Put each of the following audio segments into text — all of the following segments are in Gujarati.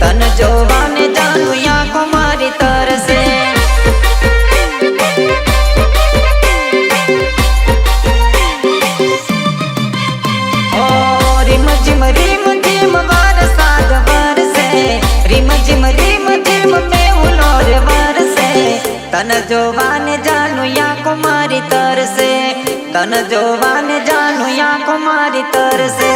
તન જોવાને જાનું આંખો મારી તરસે. રીમ જીમ રીમ જીમ, વાર સાગ વરસે. રીમ જીમ રીમ જીમ મેવું લોર વરસે. તન જોવાને જાનું આંખો મારી તરસે. તન જોવાને જાનું આંખો મારી તરસે.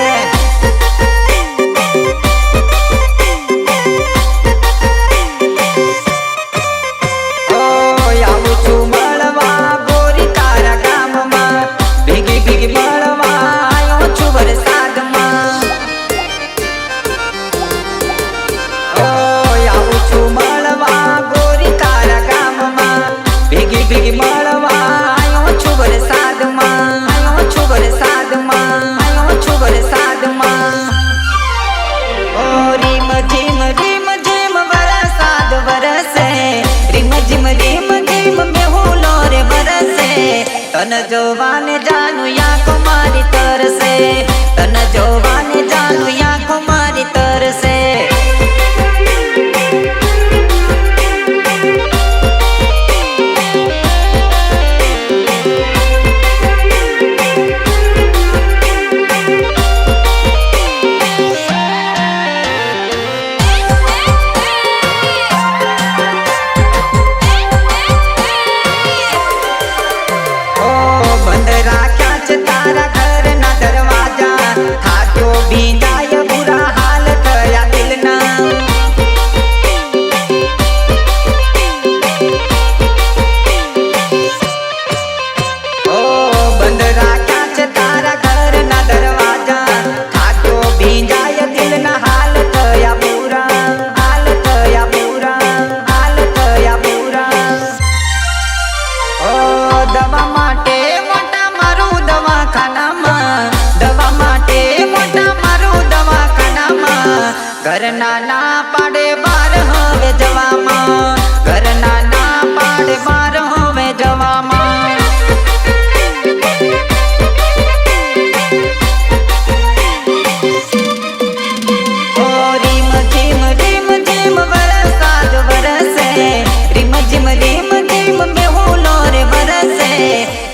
तन जोवान जानू या कुमारी तरसे तन जोवान जानू या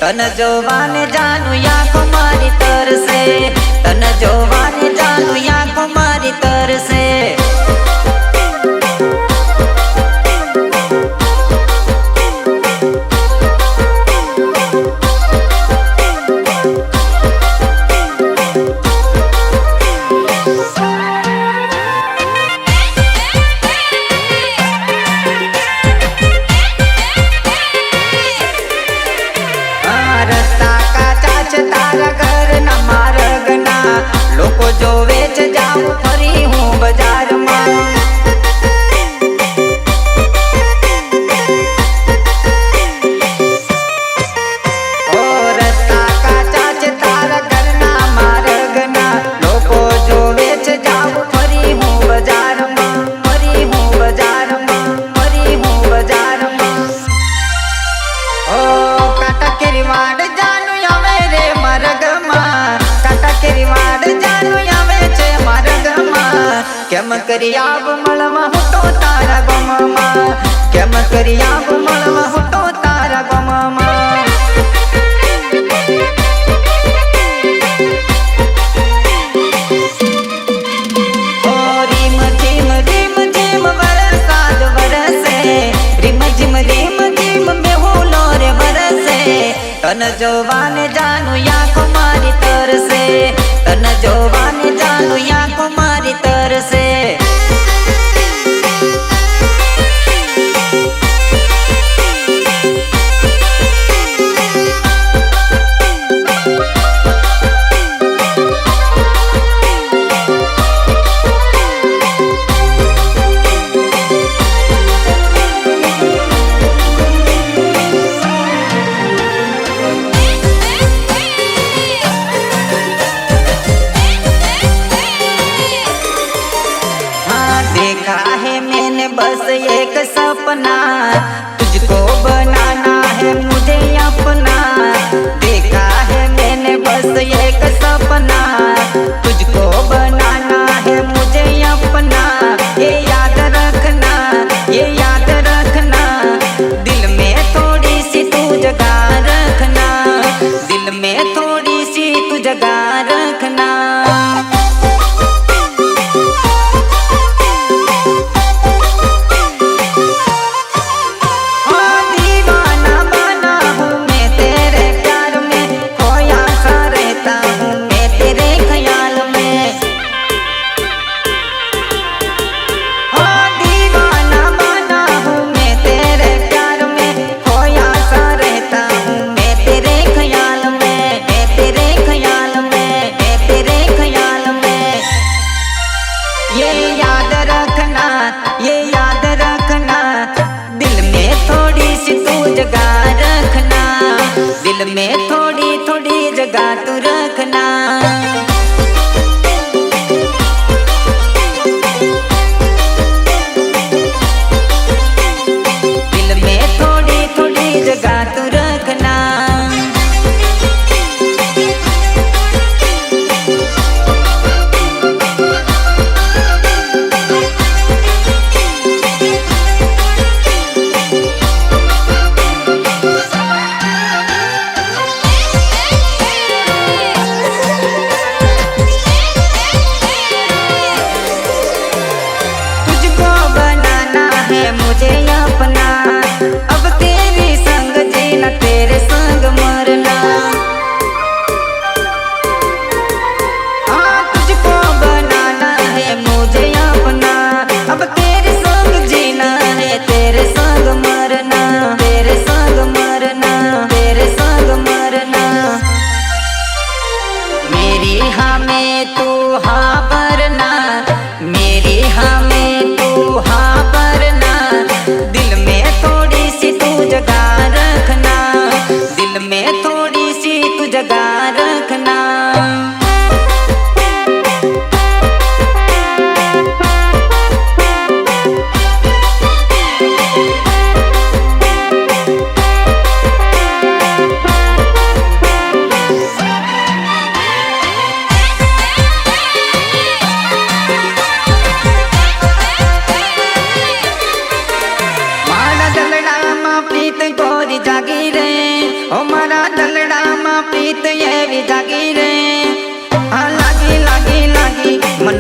તન જોવાને જાનું યા કુમારી તરસે. તન જોવાને જાનું યા કેમ કરી આપ મળમાં હુટો તારા ગમમાં? કેમ કરી આપ મળમાં હુટો તારા ગમમાં? તન જોવાને જાનું યા કુમારી તરસે. તન જોવા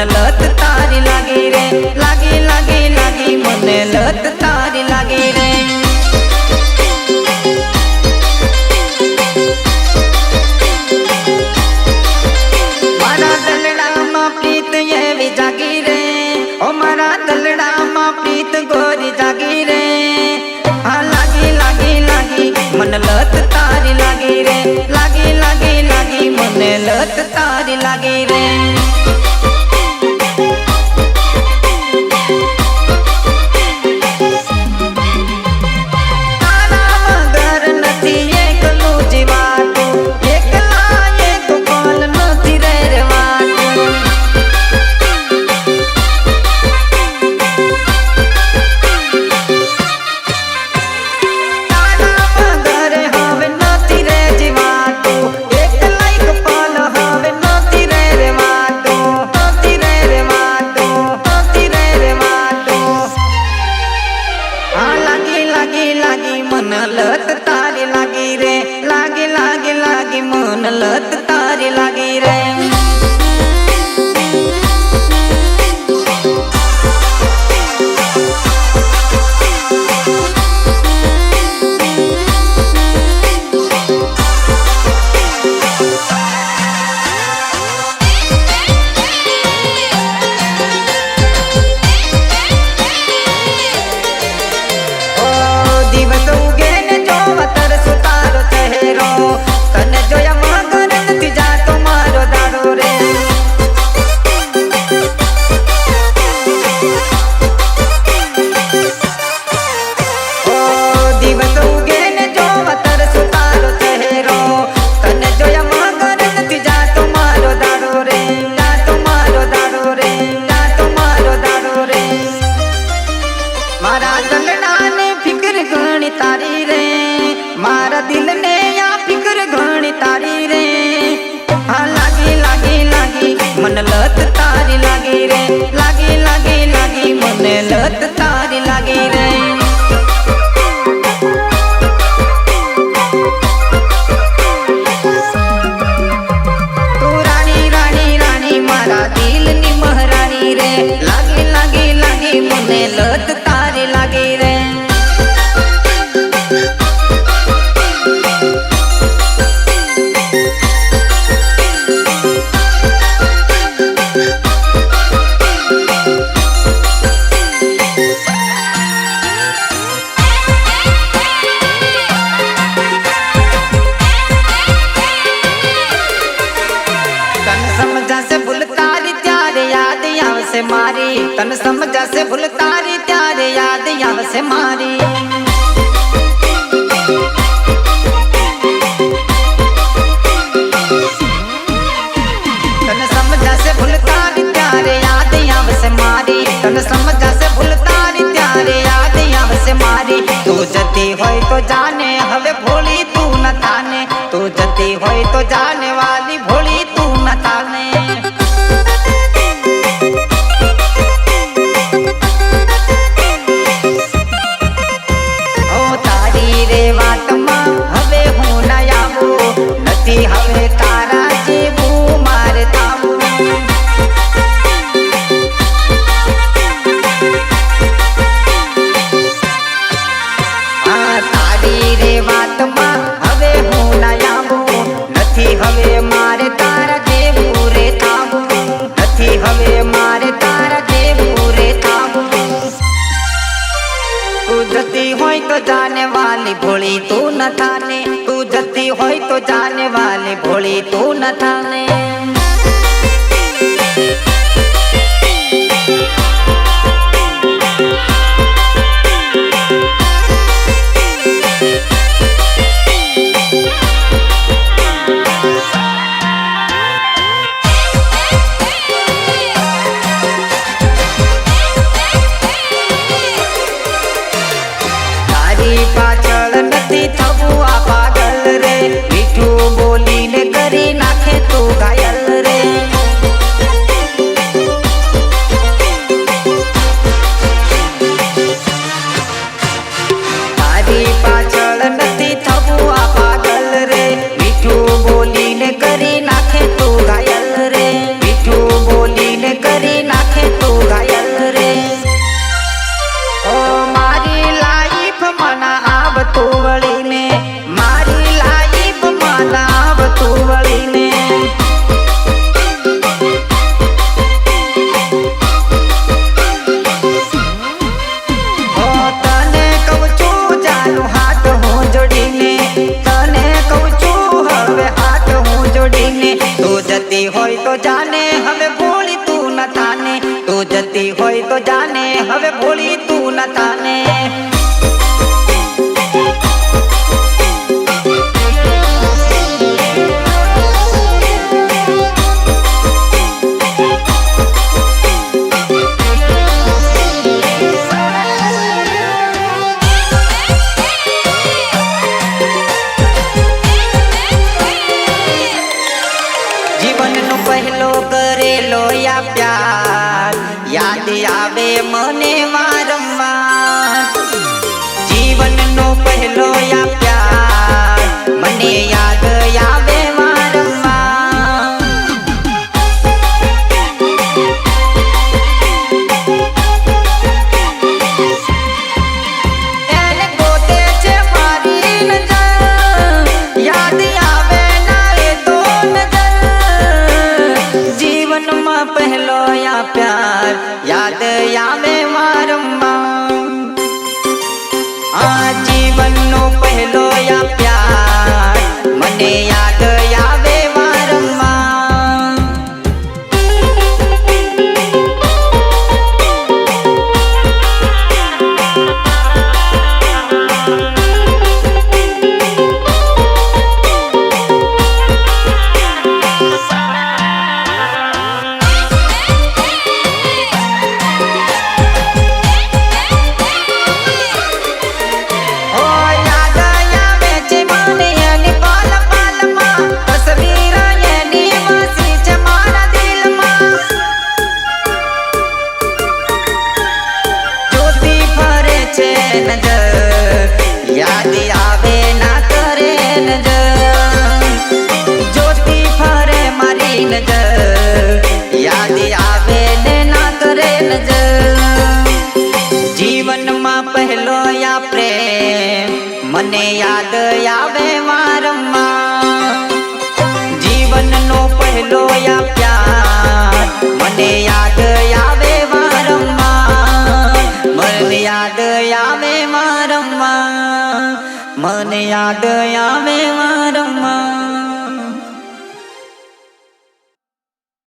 நல்லத்து தாரிலா? से मारी, तन समझा से भूल तारी, त्यारे याद याद से मारी। समझा से तारी, त्यारे याद यहाँ से मारी। से मारी। तू जती होए तो जाने, हवे भोली तू न थाने तू जती तो जाने वाली भोली तू न ताने। નથી હવે મારે તારા દેવું રે તાવું નથી હવે મારે તારા દેવું રે તાવું તું જતી હોય તો જાને વાલી ભોળી તું ન થાને તું જતી હોય તો જાને વાલી ભોળી તું ન થાને जती होई तो जाने, हवे भोली तू न थाने तू जती होई तो जाने, हवे भोली तू न थाने નો પહેલો કરેલો આ પ્યાર. યાદ આવે મને વારંવાર. જીવનનો પહેલો આ મને યાદ આવે पहलो મને યાદ આવે